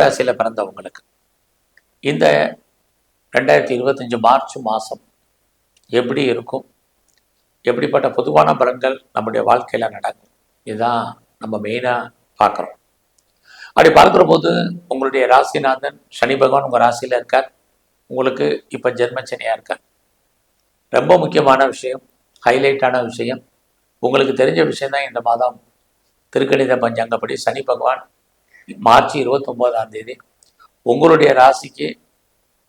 கும்பராசியில் பிறந்தவங்களுக்கு. இந்த ரெண்டாயிரத்தி இருபத்தஞ்சு மார்ச் மாதம் எப்படி இருக்கும்? எப்படிப்பட்ட பொதுவான பலன்கள் நம்முடைய வாழ்க்கையில் நடக்கும்? இதுதான் நம்ம மெயினாக பார்க்குறோம். அப்படி பார்க்குற போது உங்களுடைய ராசிநாதன் சனி பகவான் உங்கள் ராசியில் இருக்கார். உங்களுக்கு இப்போ ஜென்மச்சனியாக இருக்கார். ரொம்ப முக்கியமான விஷயம் ஹைலைட்டான விஷயம். உங்களுக்கு தெரிஞ்ச விஷயம்தான் இந்த மாதம் திருக்கணித பஞ்சாங்கப்படி சனி பகவான் மார்ச் இருபத்தொம்போதாம் தேதி உங்களுடைய ராசிக்கு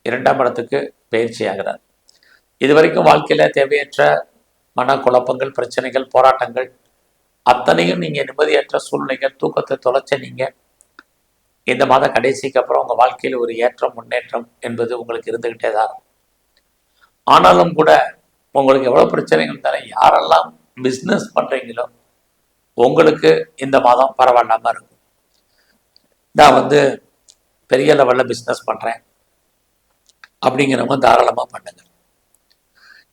இரண்டாம் இடத்துக்கு பயிற்சி ஆகிறார் இது வரைக்கும் வாழ்க்கையில் தேவையற்ற மனக்குழப்பங்கள் பிரச்சனைகள் போராட்டங்கள் அத்தனையும் நீங்கள் நிம்மதியற்ற சூழ்நிலைகள் தூக்கத்தை தொலைச்ச நீங்கள் இந்த மாத கடைசிக்கு அப்புறம் உங்கள் வாழ்க்கையில் ஒரு ஏற்றம் முன்னேற்றம் என்பது உங்களுக்கு இருந்துக்கிட்டே தான் இருக்கும். ஆனாலும் கூட உங்களுக்கு எவ்வளோ பிரச்சனைகள் இருந்தாலும் யாரெல்லாம் பிஸ்னஸ் பண்ணுறீங்களோ உங்களுக்கு இந்த மாதம் பரவாயில்லாமல் இருக்கும் நான் வந்து பெரிய லெவலில் பிஸ்னஸ் பண்ணுறேன் அப்படிங்கிறவங்க தாராளமாக பண்ணுங்க.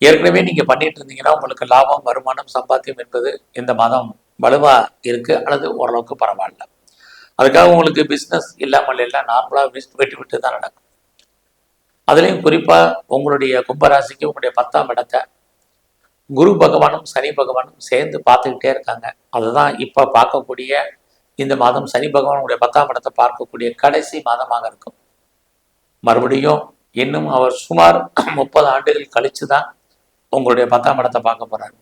ஏற்கனவே நீங்கள் பண்ணிட்டு இருந்தீங்கன்னா உங்களுக்கு லாபம் வருமானம் சம்பாத்தியம் என்பது இந்த மாதம் வலுவாக இருக்குது அல்லது ஓரளவுக்கு பரவாயில்ல. அதுக்காக உங்களுக்கு பிஸ்னஸ் இல்லாமல் எல்லாம் நார்மலாக விட்டு விட்டு தான் நடக்கும். அதுலேயும் குறிப்பாக உங்களுடைய கும்பராசிக்கு உங்களுடைய பத்தாம் இடத்தை குரு பகவானும் சனி பகவானும் சேர்ந்து பார்த்துக்கிட்டே இருக்காங்க. அதுதான் இப்போ பார்க்கக்கூடிய இந்த மாதம் சனி பகவானுடைய பத்தாம் இடத்தை பார்க்கக்கூடிய கடைசி மாதமாக இருக்கும். மறுபடியும் இன்னும் அவர் சுமார் முப்பது ஆண்டுகள் கழிச்சு தான் உங்களுடைய பத்தாம் இடத்தை பார்க்க போறாரு.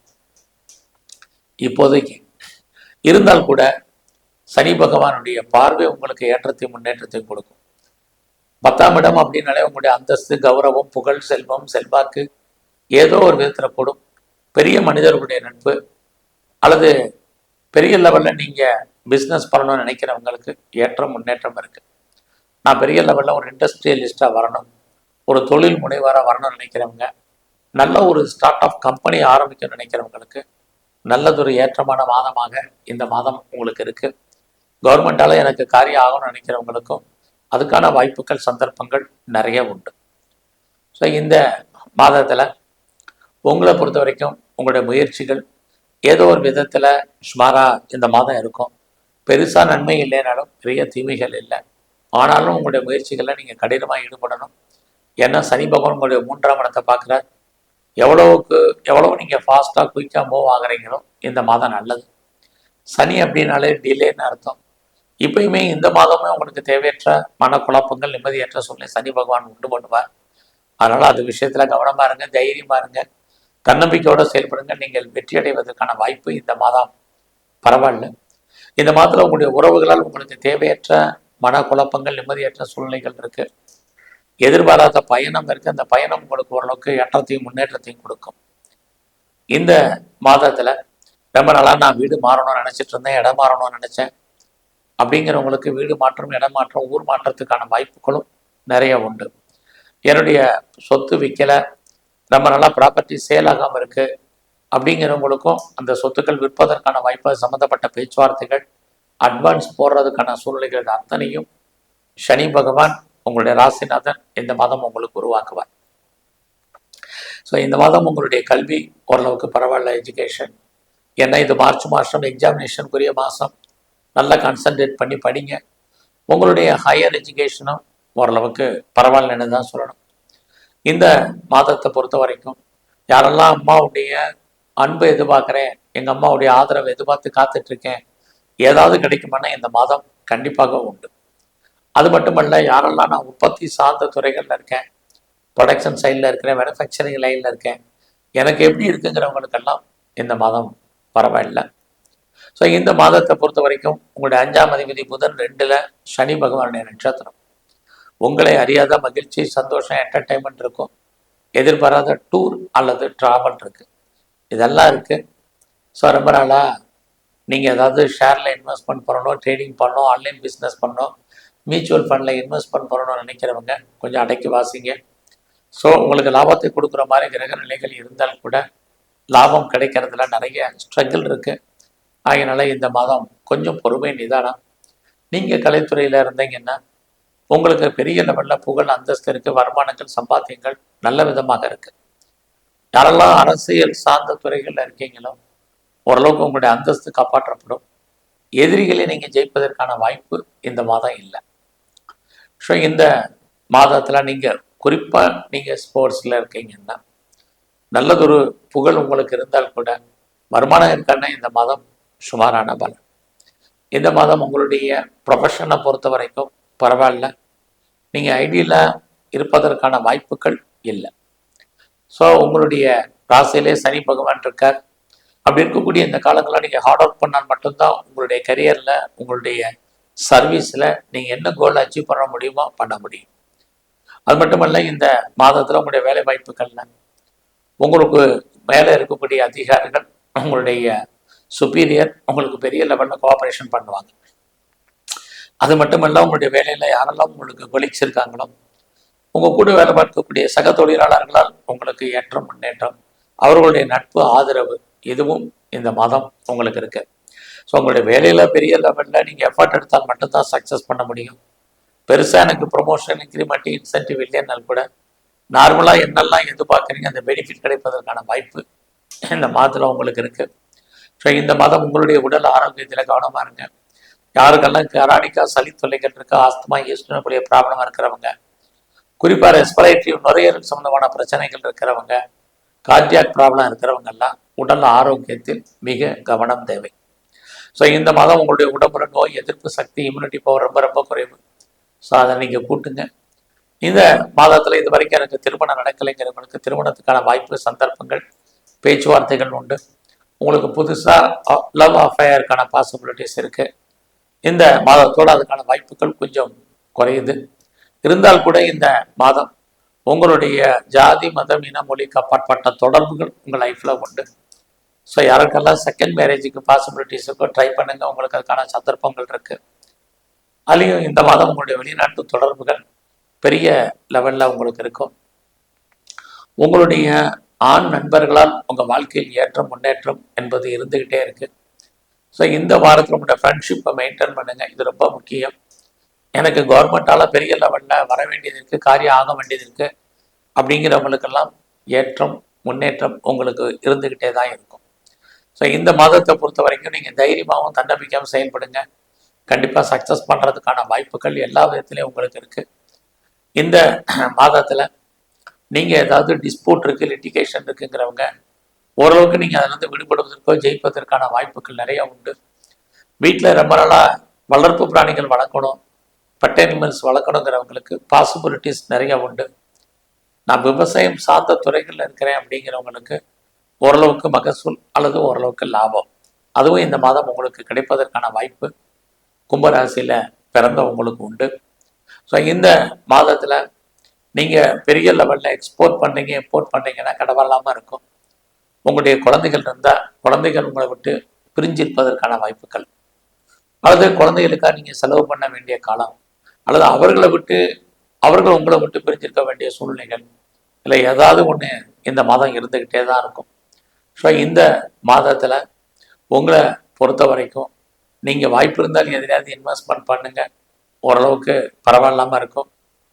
இப்போதைக்கு இருந்தால் கூட சனி பகவானுடைய பார்வை உங்களுக்கு ஏற்றத்தையும் முன்னேற்றத்தையும் கொடுக்கும். பத்தாம் இடம் அப்படின்னாலே உங்களுடைய அந்தஸ்து கௌரவம் புகழ் செல்வம் செல்வாக்கு ஏதோ ஒரு விதத்தில் கூடும். பெரிய மனிதர்களுடைய நட்பு அல்லது பெரிய லெவலில் நீங்கள் பிஸ்னஸ் பண்ணணும்னு நினைக்கிறவங்களுக்கு ஏற்ற முன்னேற்றம் இருக்குது நான் பெரிய லெவலில் ஒரு இண்டஸ்ட்ரியலிஸ்ட்டாக வரணும். ஒரு தொழில் முனைவராக வரணும்னு நினைக்கிறவங்க நல்ல ஒரு ஸ்டார்ட் அப் கம்பெனி ஆரம்பிக்கணும்னு நினைக்கிறவங்களுக்கு நல்லதொரு ஏற்றமான மாதமாக இந்த மாதம் உங்களுக்கு இருக்குது கவர்மெண்ட்டால் எனக்கு காரியம் ஆகணும்னு நினைக்கிறவங்களுக்கும் அதுக்கான வாய்ப்புகள் சந்தர்ப்பங்கள் நிறைய உண்டு. ஸோ இந்த மாதத்தில் உங்களை பொறுத்த வரைக்கும் உங்களுடைய முயற்சிகள் ஏதோ ஒரு விதத்தில் சுமாராக இந்த மாதம் இருக்கும். பெருசாக நன்மை இல்லைனாலும் பெரிய தீமைகள் இல்லை. ஆனாலும் உங்களுடைய முயற்சிகளில் நீங்கள் கடினமாக ஈடுபடணும். ஏன்னா சனி பகவான் உங்களுடைய மூன்றாம் இடத்தை பார்க்குறார். எவ்வளவுக்கு எவ்வளோ நீங்கள் ஃபாஸ்ட்டாக குயிக்காக மூவ் ஆகுறீங்களோ இந்த மாதம் நல்லது. சனி அப்படின்னாலே டிலேன்னு அர்த்தம். இப்பயுமே இந்த மாதமே உங்களுக்கு தேவையற்ற மனக்குழப்பங்கள் நிம்மதியற்ற சூழ்நிலை சனி பகவான் உண்டு பண்ணுவார். அதனால் அது விஷயத்தில் கவனமாக இருங்க தைரியமாக இருங்க. தன்னம்பிக்கையோடு செயல்படுங்க. நீங்கள் வெற்றி அடைவதற்கான வாய்ப்பு இந்த மாதம் பரவாயில்ல. இந்த மாதத்தில் உங்களுடைய உறவுகளால் உங்களுக்கு தேவையற்ற மனக்குழப்பங்கள் நிம்மதியற்ற சூழ்நிலைகள் இருக்கு. எதிர்பாராத பயணம் இருக்கு. அந்த பயணம் உங்களுக்கு ஓரளவுக்கு ஏற்றத்தையும் முன்னேற்றத்தையும் கொடுக்கும். இந்த மாதத்துல ரொம்ப நாளா நான் வீடு மாறணும்னு நினைச்சிட்டு இருந்தேன் இடம் மாறணும்னு நினைச்சேன். அப்படிங்கிறவங்களுக்கு வீடு மாற்றம் இடம் மாற்றம் ஊர் மாற்றத்துக்கான வாய்ப்புகளும் நிறைய உண்டு. என்னுடைய சொத்து விற்கல ரொம்ப நல்லா ப்ராப்பர்ட்டி சேல் ஆகாமல் இருக்கு. அப்படிங்கிறவங்களுக்கும் அந்த சொத்துக்கள் விற்பதற்கான வாய்ப்பு சம்மந்தப்பட்ட பேச்சுவார்த்தைகள் அட்வான்ஸ் போடுறதுக்கான சூழ்நிலைகள் அத்தனையும் சனி பகவான் உங்களுடைய ராசிநாதன் இந்த மாதம் உங்களுக்கு உருவாக்குவார். ஸோ இந்த மாதம் உங்களுடைய கல்வி ஓரளவுக்கு பரவாயில்ல எஜுகேஷன் ஏன்னா இது மார்ச் மாதம் எக்ஸாமினேஷனுக்குரிய மாதம் நல்லா கான்சன்ட்ரேட் பண்ணி படிங்க. உங்களுடைய ஹையர் எஜுகேஷனும் ஓரளவுக்கு பரவாயில்லன்னு தான் சொல்லணும். இந்த மாதத்தை பொறுத்த வரைக்கும் யாரெல்லாம் அம்மாவுடைய அன்பை எதிர்பார்க்குறேன். எங்கள் அம்மாவுடைய ஆதரவை எதிர்பார்த்து காத்துட்ருக்கேன். ஏதாவது கிடைக்குமானா இந்த மாதம் கண்டிப்பாக உண்டு. அது மட்டுமல்ல யாரெல்லாம் நான் உற்பத்தி சார்ந்த துறைகளில் இருக்கேன் ப்ரொடக்ஷன் சைடில் இருக்கிறேன் மேனுஃபேக்சரிங் லைனில் இருக்கேன் எனக்கு எப்படி இருக்குங்கிறவங்களுக்கெல்லாம் இந்த மாதம் பரவாயில்லை. ஸோ இந்த மாதத்தை பொறுத்த வரைக்கும் உங்களுடைய அஞ்சாம் அதிபதி புதன் ரெண்டில் சனி பகவானுடைய நட்சத்திரம். உங்களை அறியாத மகிழ்ச்சி சந்தோஷம் என்டர்டைன்மெண்ட் இருக்கும். எதிர்பாராத டூர் அல்லது ட்ராவல் இருக்குது இதெல்லாம் இருக்குது ஸோ ரொம்ப நாளாக நீங்கள் ஏதாவது ஷேரில் இன்வெஸ்ட்மெண்ட் பண்ணணும் ட்ரேடிங் பண்ணணும் ஆன்லைன் பிஸ்னஸ் பண்ணணும் மியூச்சுவல் ஃபண்டில் இன்வெஸ்ட்மெண்ட் பண்ணணும்னு நினைக்கிறவங்க கொஞ்சம் அடக்கி வாசிங்க. ஸோ உங்களுக்கு லாபத்தை கொடுக்குற மாதிரி கிரக நிலைகள் இருந்தால் கூட லாபம் கிடைக்கிறதுல நிறைய ஸ்ட்ரகிள் இருக்குது அதனால் இந்த மாதம் கொஞ்சம் பொறுமை நிதானம். நீங்கள் கலைத்துறையில் இருந்தீங்கன்னா உங்களுக்கு பெரிய லெவலில் புகழ் அந்தஸ்து இருக்குது வருமானங்கள் சம்பாத்தியங்கள் நல்ல விதமாக இருக்குது யாரெல்லாம் அரசியல் சார்ந்த துறைகளில் இருக்கீங்களோ ஓரளவுக்கு உங்களுடைய அந்தஸ்து காப்பாற்றப்படும். எதிரிகளை நீங்கள் ஜெயிப்பதற்கான வாய்ப்பு இந்த மாதம் இல்லை. ஸோ இந்த மாதத்தில் நீங்கள் குறிப்பாக நீங்கள் ஸ்போர்ட்ஸில் இருக்கீங்கன்னா நல்லதொரு புகழ் உங்களுக்கு இருந்தால் கூட வருமானம் இருக்கான இந்த மாதம் சுமாரான பலன். இந்த மாதம் உங்களுடைய ப்ரொஃபஷனை பொறுத்த வரைக்கும் பரவாயில்ல. நீங்கள் ஐடியில் இருப்பதற்கான வாய்ப்புகள் இல்லை. ஸோ உங்களுடைய ராசியிலே சனி பகவான் இருக்கார். அப்படி இருக்கக்கூடிய இந்த காலங்களில் நீங்கள் ஹார்ட் ஒர்க் பண்ணால் மட்டும்தான் உங்களுடைய கரியரில் உங்களுடைய சர்வீஸில் நீங்கள் என்ன கோல் அச்சீவ் பண்ண முடியுமோ பண்ண முடியும். அது மட்டுமல்ல இந்த மாதத்தில் உங்களுடைய வேலை வாய்ப்புகள்ல உங்களுக்கு மேலே இருக்கக்கூடிய அதிகாரிகள் உங்களுடைய சுப்பீரியர் உங்களுக்கு பெரிய லெவலில் கோஆப்ரேஷன் பண்ணுவாங்க. அது மட்டுமல்ல உங்களுடைய வேலையில் யாரெல்லாம் உங்களுக்கு கொலிக்ஸ் இருக்காங்களோ உங்கள் கூட வேலை பார்க்கக்கூடிய சக தொழிலாளர்களால் உங்களுக்கு ஏற்றம் முன்னேற்றம் அவர்களுடைய நட்பு ஆதரவு இதுவும் இந்த மாதம் உங்களுக்கு இருக்கு. ஸோ உங்களுடைய வேலையில் பெரிய லெவலில் நீங்கள் எஃபர்ட் எடுத்தால் மட்டும்தான் சக்ஸஸ் பண்ண முடியும். பெருசாக எனக்கு ப்ரொமோஷன் இன்க்ரிமெண்ட் இன்சென்டிவ் இல்லைன்னாலும் கூட நார்மலாக என்னெல்லாம் எதிர்பார்க்குறீங்க அந்த பெனிஃபிட் கிடைப்பதற்கான வாய்ப்பு இந்த மாதத்தில் உங்களுக்கு இருக்குது ஸோ இந்த மாதம் உங்களுடைய உடல் ஆரோக்கியத்தில் கவனமாக இருங்க. யாருக்கெல்லாம் கராணிக்கா சளி தொல்லைகள் இருக்கா ஆஸ்துமா ஈஸ்டனுக்குரிய ப்ராப்ளமாக இருக்கிறவங்க குறிப்பாக ரெஸ்பிரேட்டரி நுரையீரல் சம்பந்தமான பிரச்சனைகள் இருக்கிறவங்க கார்டியாக் ப்ராப்ளம் இருக்கிறவங்கெல்லாம் உடல் ஆரோக்கியத்தில் மிக கவனம் தேவை. ஸோ இந்த மாதம் உங்களுடைய உடம்புல நோய் எதிர்ப்பு சக்தி இம்யூனிட்டி பவர் ரொம்ப ரொம்ப குறைவு. ஸோ அதை நீங்கள் கூட்டுங்க. இந்த மாதத்தில் இது வரைக்கும் எனக்கு திருமணம் நடக்கலைங்கிறவங்களுக்கு திருமணத்துக்கான வாய்ப்பு சந்தர்ப்பங்கள் பேச்சுவார்த்தைகள் உண்டு. உங்களுக்கு புதுசாக லவ் அஃபயருக்கான பாசிபிலிட்டிஸ் இருக்குது இந்த மாதத்தோடு அதுக்கான வாய்ப்புகள் கொஞ்சம் குறையுது. இருந்தால் கூட இந்த மாதம் உங்களுடைய ஜாதி மதம் இன மொழிக்கு அப்பாற்பட்ட தொடர்புகள் உங்கள் லைஃப்பில் உண்டு. ஸோ யாருக்கெல்லாம் செகண்ட் மேரேஜுக்கு பாசிபிலிட்டிஸ் இருக்கோ ட்ரை பண்ணுங்கள் உங்களுக்கு அதுக்கான சந்தர்ப்பங்கள் இருக்குது அதுலேயும் இந்த மாதம் உங்களுடைய வெளிநாட்டு தொடர்புகள் பெரிய லெவலில் உங்களுக்கு இருக்கும் உங்களுடைய ஆண் நண்பர்களால் உங்கள் வாழ்க்கையில் ஏற்றம் முன்னேற்றம் என்பது இருந்துக்கிட்டே இருக்குது ஸோ இந்த வாரத்தில் உங்களுடைய ஃப்ரெண்ட்ஷிப்பை மெயின்டைன் பண்ணுங்கள் இது ரொம்ப முக்கியம். எனக்கு கவர்மெண்ட்டால் பெரிய லெவலில் வர வேண்டியது இருக்குது காரியம் ஆக வேண்டியது இருக்குது அப்படிங்கிறவங்களுக்கெல்லாம் ஏற்றம் முன்னேற்றம் உங்களுக்கு இருந்துக்கிட்டே தான் இருக்கும். ஸோ இந்த மாதத்தை பொறுத்த வரைக்கும் நீங்கள் தைரியமாகவும் தன்னம்பிக்கையாகவும் செயல்படுங்க. கண்டிப்பாக சக்ஸஸ் பண்ணுறதுக்கான வாய்ப்புகள் எல்லா விதத்துலேயும் உங்களுக்கு இருக்குது இந்த மாதத்தில் நீங்கள் ஏதாவது டிஸ்பியூட் இருக்குது லிட்டிகேஷன் இருக்குங்கிறவங்க ஓரளவுக்கு நீங்கள் அதிலிருந்து விடுபடுவதற்கோ ஜெயிப்பதற்கான வாய்ப்புகள் நிறையா உண்டு. வீட்டில் ரொம்ப நாளாக வளர்ப்பு பிராணிகள் வளர்க்கணும். பெட் அனிமல்ஸ் வளர்க்கணுங்கிறவங்களுக்கு பாசிபிலிட்டிஸ் நிறைய உண்டு. நான் விவசாயம் சார்ந்த துறைகளில் இருக்கிறேன் அப்படிங்கிறவங்களுக்கு ஓரளவுக்கு மகசூல் அல்லது ஓரளவுக்கு லாபம். அதுவும் இந்த மாதம் உங்களுக்கு கிடைப்பதற்கான வாய்ப்பு. கும்பராசியில் பிறந்த உங்களுக்கு உண்டு. ஸோ இந்த மாதத்தில் நீங்கள் பெரிய லெவலில் எக்ஸ்போர்ட் பண்ணீங்க இம்போர்ட் பண்ணீங்கன்னா கடவுளாமல் இருக்கும். உங்களுடைய குழந்தைகள் இருந்தால் குழந்தைகள் உங்களை விட்டு பிரிஞ்சிருப்பதற்கான வாய்ப்புகள். அல்லது குழந்தைகளுக்காக நீங்கள் செலவு பண்ண வேண்டிய காலம் அல்லது அவர்களை விட்டு அவர்கள் உங்களை விட்டு பிரிஞ்சிருக்க வேண்டிய சூழ்நிலைகள் இல்லை ஏதாவது ஒன்று இந்த மாதம் இருந்துக்கிட்டே தான் இருக்கும். ஸோ இந்த மாதத்தில் உங்களை பொறுத்த வரைக்கும் நீங்கள் வாய்ப்பு இருந்தால் எதிராவது இன்வெஸ்ட்மெண்ட் பண்ணுங்கள் ஓரளவுக்கு பரவாயில்லாமல் இருக்கும்.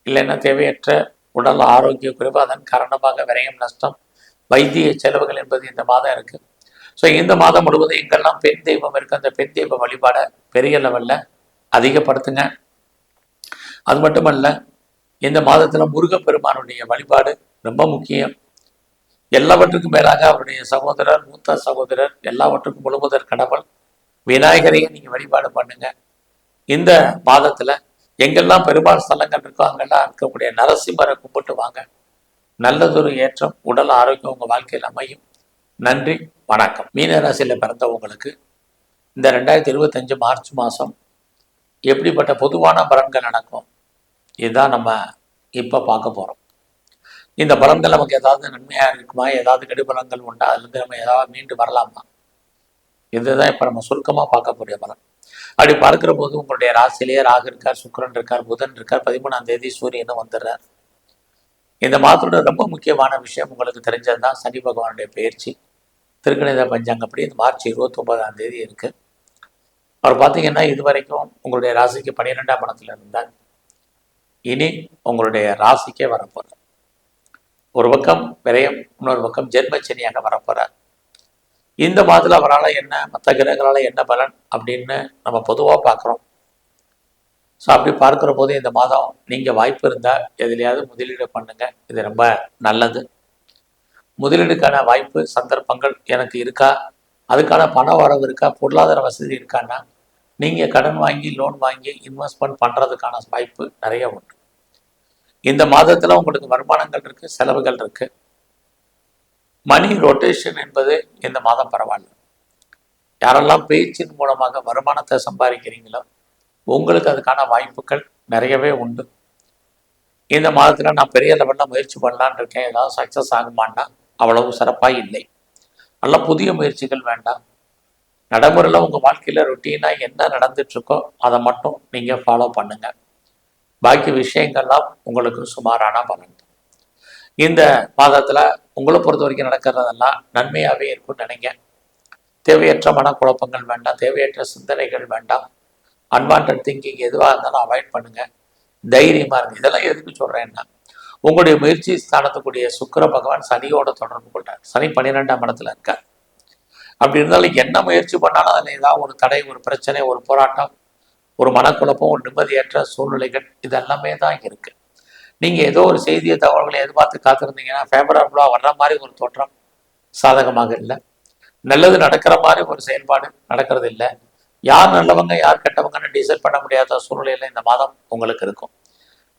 இல்லைன்னா தேவையற்ற உடல் ஆரோக்கிய குறைவு அதன் காரணமாக விரயம் நஷ்டம் வைத்திய செலவுகள் என்பது இந்த மாதம் இருக்குது ஸோ இந்த மாதம் முழுவதும் எங்கெல்லாம் பெண் தெய்வம் இருக்குது அந்த பெண் தெய்வ வழிபாடை பெரிய லெவலில் அதிகப்படுத்துங்க. அது மட்டுமல்ல இந்த மாதத்தில் முருகப்பெருமானுடைய வழிபாடு ரொம்ப முக்கியம். எல்லாவற்றுக்கும் மேலாக அவருடைய சகோதரர் மூத்த சகோதரர் எல்லாவற்றுக்கும் முழுவதர் கடவுள் விநாயகரையும் நீங்கள் வழிபாடு பண்ணுங்க. இந்த மாதத்தில் எங்கெல்லாம் பெருமாள் ஸ்தலங்கள் இருக்கோ அங்கெல்லாம் இருக்கக்கூடிய நரசிம்மரை கும்பிட்டு வாங்க. நல்லதொரு ஏற்றம் உடல் ஆரோக்கியம் உங்கள் வாழ்க்கையில் அமையும். நன்றி வணக்கம். மீனராசியில் பிறந்தவங்களுக்கு இந்த ரெண்டாயிரத்தி இருபத்தஞ்சு மார்ச் மாதம் எப்படிப்பட்ட பொதுவான பலன்கள் நடக்கும்? இதுதான் நம்ம இப்போ பார்க்க போகிறோம் இந்த பலன்கள் நமக்கு ஏதாவது நன்மையாக இருக்குமா? ஏதாவது கெடுபலங்கள் உண்டா? அதுலேருந்து நம்ம ஏதாவது மீண்டு வரலாமா? இதுதான் இப்போ நம்ம சுருக்கமாக பார்க்கக்கூடிய பலன். அப்படி பார்க்குற போது உங்களுடைய ராசிலேயே ராகு இருக்கார் சுக்கரன் இருக்கார் புதன் இருக்கார் பதிமூணாம் தேதி சூரியனும் வந்துடுறார். இந்த மாதத்தோட ரொம்ப முக்கியமான விஷயம் உங்களுக்கு தெரிஞ்சது தான் சனி பகவானுடைய பயிற்சி. திருக்கணித பஞ்சாங்கப்படி இந்த மார்ச் இருபத்தி ஒன்பதாம் தேதி இருக்கு. அவர் பார்த்தீங்கன்னா இது வரைக்கும் உங்களுடைய ராசிக்கு பன்னிரெண்டாம் பணத்தில் இருந்தார். இனி உங்களுடைய ராசிக்கே வரப்போகிறார் ஒரு பக்கம் விரயம் இன்னொரு பக்கம் ஜென்மச்சனியாக வரப்போகிறார் இந்த மாதத்தில் அவரால் என்ன மற்ற கிரகங்களால் என்ன பலன் அப்படின்னு நம்ம பொதுவாக பார்க்குறோம் ஸோ அப்படி பார்க்குற போது இந்த மாதம் நீங்கள் வாய்ப்பு இருந்தால் எதுலையாவது முதலீடு பண்ணுங்க. இது ரொம்ப நல்லது. முதலீடுக்கான வாய்ப்பு சந்தர்ப்பங்கள் எனக்கு இருக்கா? அதுக்கான பண வரவு இருக்கா? பொருளாதார வசதி இருக்கான்னா நீங்கள் கடன் வாங்கி லோன் வாங்கி இன்வெஸ்ட்மெண்ட் பண்ணுறதுக்கான வாய்ப்பு நிறைய உண்டு. இந்த மாதத்தில் உங்களுக்கு வருமானங்கள் இருக்குது செலவுகள் இருக்குது மணி ரொட்டேஷன் என்பது இந்த மாதம் பரவாயில்ல. யாரெல்லாம் பேச்சின் மூலமாக வருமானத்தை சம்பாதிக்கிறீங்களோ உங்களுக்கு அதுக்கான வாய்ப்புகள் நிறையவே உண்டு. இந்த மாதத்தில் நான் பெரிய லெவலில் முயற்சி பண்ணலான்னு இருக்கேன். ஏதாவது சக்ஸஸ் ஆகுமான்னா அவ்வளவு சிறப்பாக இல்லை. நல்ல புதிய முயற்சிகள் வேண்டாம். நடைமுறையில் உங்கள் வாழ்க்கையில் ரொட்டீனாக என்ன நடந்துட்டுருக்கோ அதை மட்டும் நீங்கள் ஃபாலோ பண்ணுங்கள் பாக்கி விஷயங்கள்லாம் உங்களுக்கு சுமாரான பலன் இந்த மாதத்தில் உங்களை பொறுத்த வரைக்கும் நடக்கிறதெல்லாம் நன்மையாகவே இருக்கும்னு நினைங்க. தேவையற்ற மனக்குழப்பங்கள் வேண்டாம் தேவையற்ற சிந்தனைகள் வேண்டாம். அன்வான்ட் திங்கிங் எதுவாக இருந்தாலும் அவாய்ட் பண்ணுங்கள் தைரியமாக இருங்க. இதெல்லாம் எதுக்கு சொல்கிறேன்னா உங்களுடைய முயற்சி ஸ்தானத்துக்குரிய சுக்கிர பகவான் சனியோட தொடர்பு கொண்டார் சனி பன்னிரெண்டாம் இடத்துல இருக்கார். அப்படி இருந்தாலும் என்ன முயற்சி பண்ணாலும் அதில் ஏதாவது ஒரு தடை ஒரு பிரச்சனை ஒரு போராட்டம் ஒரு மனக்குழப்பம் ஒரு நிம்மதியற்ற சூழ்நிலைகள் இதெல்லாமே தான் இருக்கு. நீங்க ஏதோ ஒரு செய்தியை தகவல்களை எதிர்பார்த்து காத்திருந்தீங்கன்னா ஃபேவரபுளாக வர்ற மாதிரி ஒரு தோற்றம் சாதகமாக இல்லை. நல்லது நடக்கிற மாதிரி ஒரு செயல்பாடு நடக்கிறது இல்லை. யார் நல்லவங்க யார் கெட்டவங்கன்னு டிசைட் பண்ண முடியாத சூழ்நிலையில இந்த மாதம் உங்களுக்கு இருக்கும்.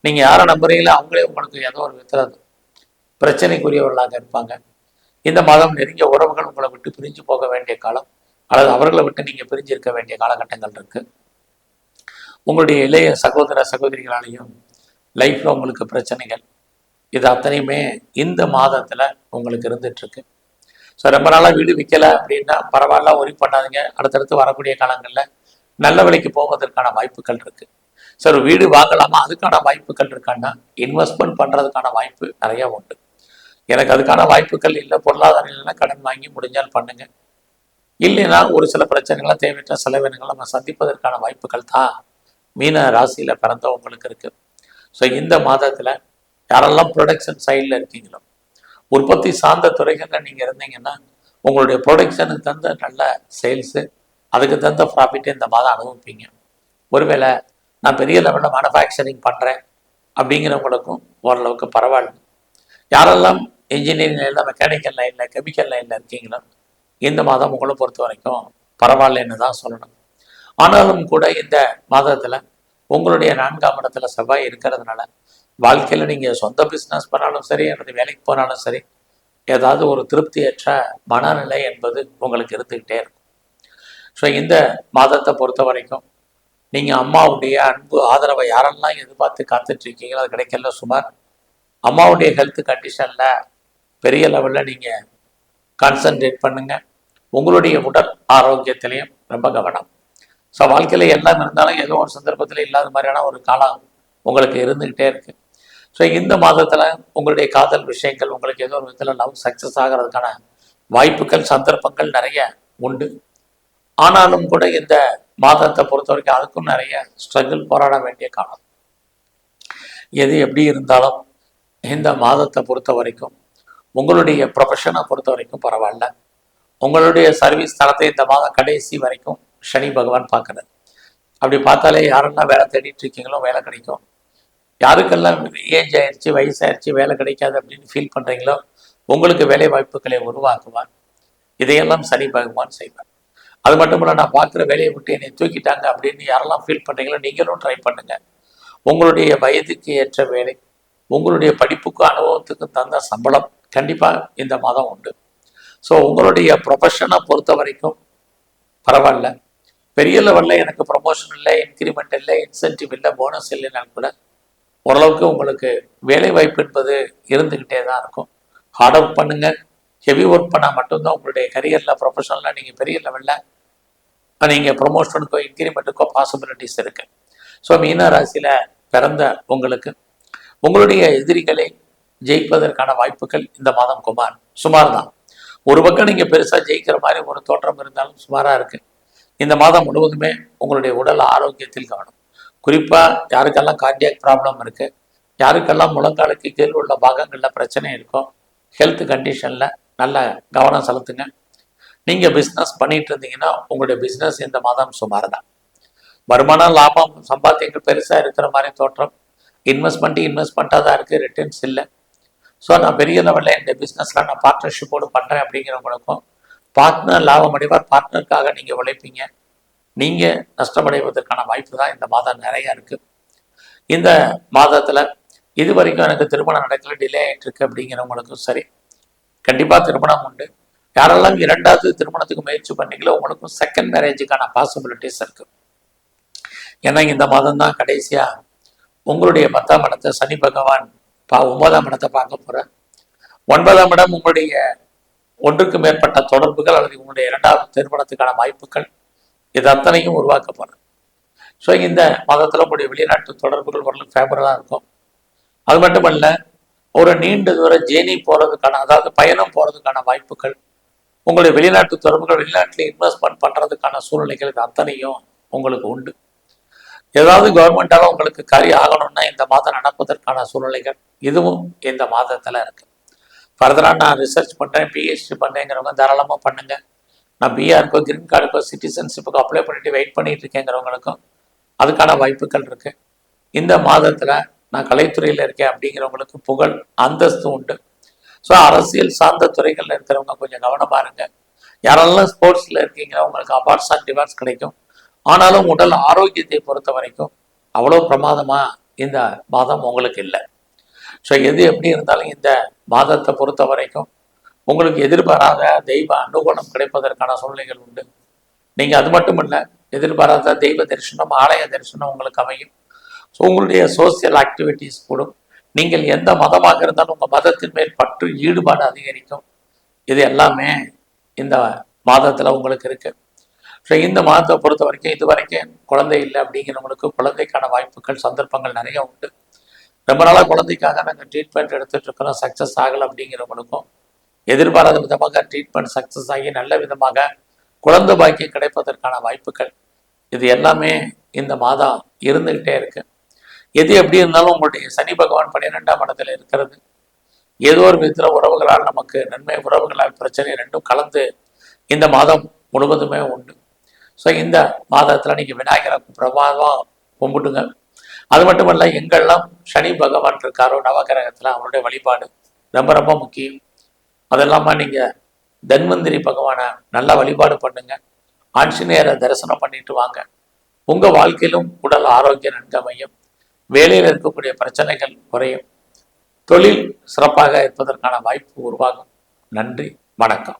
நீங்க யாரை நம்புறீங்களோ அவங்களே உங்களுக்கு ஏதோ ஒரு விதத்தில் பிரச்சனைக்குரியவர்களாக இருப்பாங்க. இந்த மாதம் நெருங்கிய உறவுகள் உங்களை விட்டு பிரிஞ்சு போக வேண்டிய காலம் அல்லது அவர்களை விட்டு நீங்க பிரிஞ்சு இருக்க வேண்டிய காலகட்டங்கள் இருக்கு. உங்களுடைய இளைய சகோதர சகோதரிகளாலையும் லைஃப்ல உங்களுக்கு பிரச்சனைகள். இது அத்தனையுமே இந்த மாதத்துல உங்களுக்கு இருந்துட்டு இருக்கு ஸோ ரொம்ப நாளாக வீடு விற்கல அப்படின்னா பரவாயில்ல ஒரி பண்ணாதீங்க. அடுத்தடுத்து வரக்கூடிய காலங்களில் நல்ல விலைக்கு போவதற்கான வாய்ப்புகள் இருக்கு. சார் வீடு வாங்கலாமா? அதுக்கான வாய்ப்புகள் இருக்கான்னா இன்வெஸ்ட்மெண்ட் பண்ணுறதுக்கான வாய்ப்பு நிறைய உண்டு. எனக்கு அதுக்கான வாய்ப்புகள் இல்லை பொருளாதாரம் இல்லைன்னா கடன் வாங்கி முடிஞ்சால் பண்ணுங்க. இல்லைன்னா ஒரு சில பிரச்சனைகள்லாம் தேவையற்ற செலவினங்கள் நம்ம சந்திப்பதற்கான வாய்ப்புகள் தான். மீன ராசியில் பிறந்தவங்களுக்கு இருக்கு. ஸோ இந்த மாதத்தில் யாரெல்லாம் ப்ரொடக்ஷன் சைடில் இருக்கீங்களோ உற்பத்தி சார்ந்த துறைகளில் நீங்கள் இருந்தீங்கன்னா உங்களுடைய ப்ரொடக்ஷனுக்கு தகுந்த நல்ல சேல்ஸு அதுக்கு தகுந்த ப்ராஃபிட்டை இந்த மாதம் அனுபவிப்பீங்க. ஒருவேளை நான் பெரிய லெவலில் மேனுஃபேக்சரிங் பண்ணுறேன் அப்படிங்கிறவங்களுக்கும் ஓரளவுக்கு பரவாயில்ல. யாரெல்லாம் இன்ஜினியரிங் லைனில் மெக்கானிக்கல் லைனில் கெமிக்கல் லைனில் இருக்கீங்களோ இந்த மாதம் உங்களை பொறுத்த வரைக்கும் பரவாயில்லன்னு தான் சொல்லணும். ஆனாலும் கூட இந்த மாதத்தில் உங்களுடைய நான்காம் இடத்துல செவ்வாய் இருக்கிறதுனால வாழ்க்கையில் நீங்கள் சொந்த பிஸ்னஸ் பண்ணாலும் சரி அல்லது வேலைக்கு போனாலும் சரி ஏதாவது ஒரு திருப்தியற்ற மனநிலை என்பது உங்களுக்கு இருந்துக்கிட்டே இருக்கும். ஸோ இந்த மாதத்தை பொறுத்த வரைக்கும் நீங்கள் அம்மாவுடைய அன்பு ஆதரவை யாரெல்லாம் எதிர்பார்த்து காத்துட்டு இருக்கீங்களோ அது கிடைக்கல சுமார். அம்மாவுடைய ஹெல்த் கண்டிஷனில் பெரிய லெவலில் நீங்கள் கான்சன்ட்ரேட் பண்ணுங்கள் உங்களுடைய உடல் ஆரோக்கியத்திலையும் ரொம்ப கவனம். ஸோ வாழ்க்கையில் எல்லாம் இருந்தாலும் ஏதோ ஒரு சந்தர்ப்பத்தில் இல்லாத மாதிரியான ஒரு காலம் உங்களுக்கு இருந்துக்கிட்டே இருக்கு. ஸோ இந்த மாதத்தில் உங்களுடைய காதல் விஷயங்கள் உங்களுக்கு ஏதோ ஒரு விதத்தில் லவ் சக்ஸஸ் ஆகிறதுக்கான வாய்ப்புகள் சந்தர்ப்பங்கள் நிறைய உண்டு. ஆனாலும் கூட இந்த மாதத்தை பொறுத்த வரைக்கும் அதுக்கும் நிறைய ஸ்ட்ரகிள் போராட வேண்டிய காலம். எது எப்படி இருந்தாலும் இந்த மாதத்தை பொறுத்த வரைக்கும் உங்களுடைய ப்ரொஃபஷனை பொறுத்த வரைக்கும் பரவாயில்ல. உங்களுடைய சர்வீஸ் தரத்தை இந்த மாதம் கடைசி வரைக்கும் சனி பகவான் பார்க்குறாரு. அப்படி பார்த்தாலே யாரெல்லாம் வேலை தேடிட்டு இருக்கீங்களோ வேலை கிடைக்கும். யாருக்கெல்லாம் ஏஜ் ஆயிடுச்சு வயசாயிருச்சு வேலை கிடைக்காது அப்படின்னு ஃபீல் பண்ணுறீங்களோ உங்களுக்கு வேலை வாய்ப்புகளை உருவாக்குவார். இதையெல்லாம் சனி பகவான் செய்வார். அது மட்டும் இல்லை நான் பார்க்குற வேலையை விட்டு என்னை தூக்கிட்டாங்க அப்படின்னு யாரெல்லாம் ஃபீல் பண்ணுறீங்களோ நீங்களும் ட்ரை பண்ணுங்கள் உங்களுடைய வயதுக்கு ஏற்ற வேலை உங்களுடைய படிப்புக்கும் அனுபவத்துக்கும் தந்த சம்பளம் கண்டிப்பாக இந்த மாதம் உண்டு. ஸோ உங்களுடைய ப்ரொஃபஷனை பொறுத்த வரைக்கும் பரவாயில்ல. பெரிய லெவலில் எனக்கு ப்ரொமோஷன் இல்லை இன்க்ரிமெண்ட் இல்லை இன்சென்டிவ் இல்லை போனஸ் இல்லைனாலும் கூட ஓரளவுக்கு உங்களுக்கு வேலை வாய்ப்பு என்பது இருந்துக்கிட்டே தான் இருக்கும். ஹார்ட் ஒர்க் பண்ணுங்கள் ஹெவி ஒர்க் பண்ணால் மட்டும்தான் உங்களுடைய கரியரில் ப்ரொஃபஷனலில் நீங்கள் பெரிய லெவலில் நீங்கள் ப்ரொமோஷனுக்கோ இன்க்ரிமெண்ட்டுக்கோ பாசிபிலிட்டிஸ் இருக்குது ஸோ மீன ராசியில் பிறந்த உங்களுக்கு உங்களுடைய எதிரிகளை ஜெயிப்பதற்கான வாய்ப்புகள் இந்த மாதம் குமார் சுமார் தான் ஒரு பக்கம் நீங்கள் பெருசாக ஜெயிக்கிற மாதிரி ஒரு தோற்றம் இருந்தாலும் சுமாராக இருக்குது இந்த மாதம் முழுவதுமே உங்களுடைய உடல் ஆரோக்கியத்தில் காணும் குறிப்பாக யாருக்கெல்லாம் கார்டியாக் ப்ராப்ளம் இருக்குது யாருக்கெல்லாம் முழங்காலுக்கு கீழ் உள்ள பாகங்களில் பிரச்சனை இருக்கோ ஹெல்த் கண்டிஷனில் நல்ல கவனம் செலுத்துங்க. நீங்கள் பிஸ்னஸ் பண்ணிட்டு இருந்தீங்கன்னா உங்களுடைய பிஸ்னஸ் இந்த மாதம் சுமார் தான் வருமானம் லாபம் சம்பாத்தியங்கள் பெருசாக இருக்கிற மாதிரி தோற்றம். இன்வெஸ்ட்மெண்ட்டு இன்வெஸ்ட்மெண்ட்டாக தான் இருக்குது ரிட்டர்ன்ஸ் இல்லை. ஸோ நான் பெரிய லெவலில் இந்த பிஸ்னஸில் நான் பார்ட்னர்ஷிப்போடு பண்ணுறேன் அப்படிங்கிறவங்களுக்கும் பார்ட்னர் லாபம் அடைவார் பார்ட்னருக்காக நீங்கள் உழைப்பீங்க. நீங்கள் நஷ்டமடைவதற்கான வாய்ப்பு தான் இந்த மாதம் நிறையா இருக்குது இந்த மாதத்தில் இது வரைக்கும் எனக்கு திருமணம் நடக்கல டிலே ஆகிட்டு இருக்கு அப்படிங்கிறவங்களுக்கும் சரி. கண்டிப்பாக திருமணம் உண்டு. யாரெல்லாம் இரண்டாவது திருமணத்துக்கு முயற்சி பண்ணீங்களோ உங்களுக்கும் செகண்ட் மேரேஜுக்கான பாசிபிலிட்டிஸ் இருக்குது ஏன்னா இந்த மாதம் தான் கடைசியாக உங்களுடைய பத்தாம் இடத்தை சனி பகவான் பா ஒன்பதாம் இடத்தை பார்க்க போகிறேன் ஒன்பதாம் இடம் உங்களுடைய ஒன்றுக்கு மேற்பட்ட தொடர்புகள் அல்லது உங்களுடைய இரண்டாவது திருமணத்துக்கான வாய்ப்புகள் இது அத்தனையும் உருவாக்கப்படுது ஸோ இந்த மதத்தில் உங்களுடைய வெளிநாட்டு தொடர்புகள் ஓரளவுக்கு ஃபேவரலாக இருக்கும். அது மட்டுமல்ல ஒரு நீண்ட தூர ஜேர்னி போகிறதுக்கான அதாவது பயணம் போகிறதுக்கான வாய்ப்புகள் உங்களுடைய வெளிநாட்டு தொடர்புகள் வெளிநாட்டில் இன்வெஸ்ட்மெண்ட் பண்ணுறதுக்கான சூழ்நிலைகள் இது அத்தனையும் உங்களுக்கு உண்டு. ஏதாவது கவர்மெண்டால உங்களுக்கு கறி ஆகணும்னா இந்த மாதம் நடப்பதற்கான சூழ்நிலைகள் இதுவும் இந்த மாதத்தில் இருக்கு. ஃபர்தராக நான் ரிசர்ச் பண்ணுறேன் பிஹெச்டி பண்ணுறேங்கிறவங்க தாராளமாக பண்ணுங்கள் நான் பிஆருக்கோ கிரீன் கார்டுக்கோ சிட்டிசன்ஷிப்புக்கு அப்ளை பண்ணிட்டு வெயிட் பண்ணிட்டு இருக்கேங்கிறவங்களுக்கும் அதுக்கான வாய்ப்புகள் இருக்குது இந்த மாதத்தில் நான் கலைத்துறையில் இருக்கேன் அப்படிங்கிறவங்களுக்கு புகழ் அந்தஸ்து உண்டு. ஸோ அரசியல் சார்ந்த துறைகளில் இருக்கிறவங்க கொஞ்சம் கவனமாக இருங்க. யாரெல்லாம் ஸ்போர்ட்ஸில் இருக்கீங்களோ உங்களுக்கு அவார்ட்ஸ் அண்ட் டிவார்ட்ஸ் கிடைக்கும். ஆனாலும் உடல் ஆரோக்கியத்தை பொறுத்த வரைக்கும் அவ்வளோ பிரமாதமாக இந்த மாதம் உங்களுக்கு இல்லை. ஸோ எது எப்படி இருந்தாலும் இந்த மாதத்தை பொறுத்த வரைக்கும் உங்களுக்கு எதிர்பாராத தெய்வ அனுகூலம் கிடைப்பதற்கான சூழ்நிலைகள் உண்டு. நீங்கள் அது மட்டும் இல்லை எதிர்பாராத தெய்வ தரிசனம் ஆலய தரிசனம் உங்களுக்கு அமையும். ஸோ உங்களுடைய சோசியல் ஆக்டிவிட்டீஸ் கூடும். நீங்கள் எந்த மதமாக இருந்தாலும் உங்கள் மதத்தின் மேல் பற்று ஈடுபாடு அதிகரிக்கும். இது எல்லாமே இந்த மாதத்தில் உங்களுக்கு இருக்குது ஸோ இந்த மாதத்தை பொறுத்த வரைக்கும் இது வரைக்கும் குழந்தை இல்லை அப்படிங்கிறவங்களுக்கு குழந்தைக்கான வாய்ப்புகள் சந்தர்ப்பங்கள் நிறைய உண்டு. ரொம்ப நாளாக குழந்தைக்காக நாங்கள் ட்ரீட்மெண்ட் எடுத்துகிட்டு இருக்கிறோம். சக்ஸஸ் ஆகலை அப்படிங்கிறவங்களுக்கும் எதிர்பாராத விதமாக ட்ரீட்மெண்ட் சக்ஸஸ் ஆகி நல்ல விதமாக குழந்தை பாக்கியம் கிடைப்பதற்கான வாய்ப்புகள் இது எல்லாமே இந்த மாதம் இருந்துகிட்டே இருக்கு. எது எப்படி இருந்தாலும் உங்களுடைய சனி பகவான் பன்னிரெண்டாம் இடத்துல இருக்கிறது. ஏதோ ஒரு விதத்தில் உறவுகளால் நமக்கு நன்மை உறவுகளால் பிரச்சனை ரெண்டும் கலந்து இந்த மாதம் முழுவதுமே உண்டு. ஸோ இந்த மாதத்தில் நீங்கள் விநாயகரை பிரமாதமாக கும்பிட்டுங்க. அது மட்டும் இல்லை எங்கெல்லாம் சனி பகவான் இருக்காரோ நவகிரகத்தில் அவருடைய வழிபாடு ரொம்ப ரொம்ப முக்கியம். அது இல்லாமல் நீங்கள் தன்வந்திரி பகவானை நல்லா வழிபாடு பண்ணுங்க. ஆஞ்சநேயரை தரிசனம் பண்ணிட்டு வாங்க. உங்கள் வாழ்க்கையிலும் உடல் ஆரோக்கியம் நன்கமையும் வேலையில் இருக்கக்கூடிய பிரச்சனைகள் குறையும். தொழில் சிறப்பாக இருப்பதற்கான வாய்ப்பு உருவாகும். நன்றி வணக்கம்.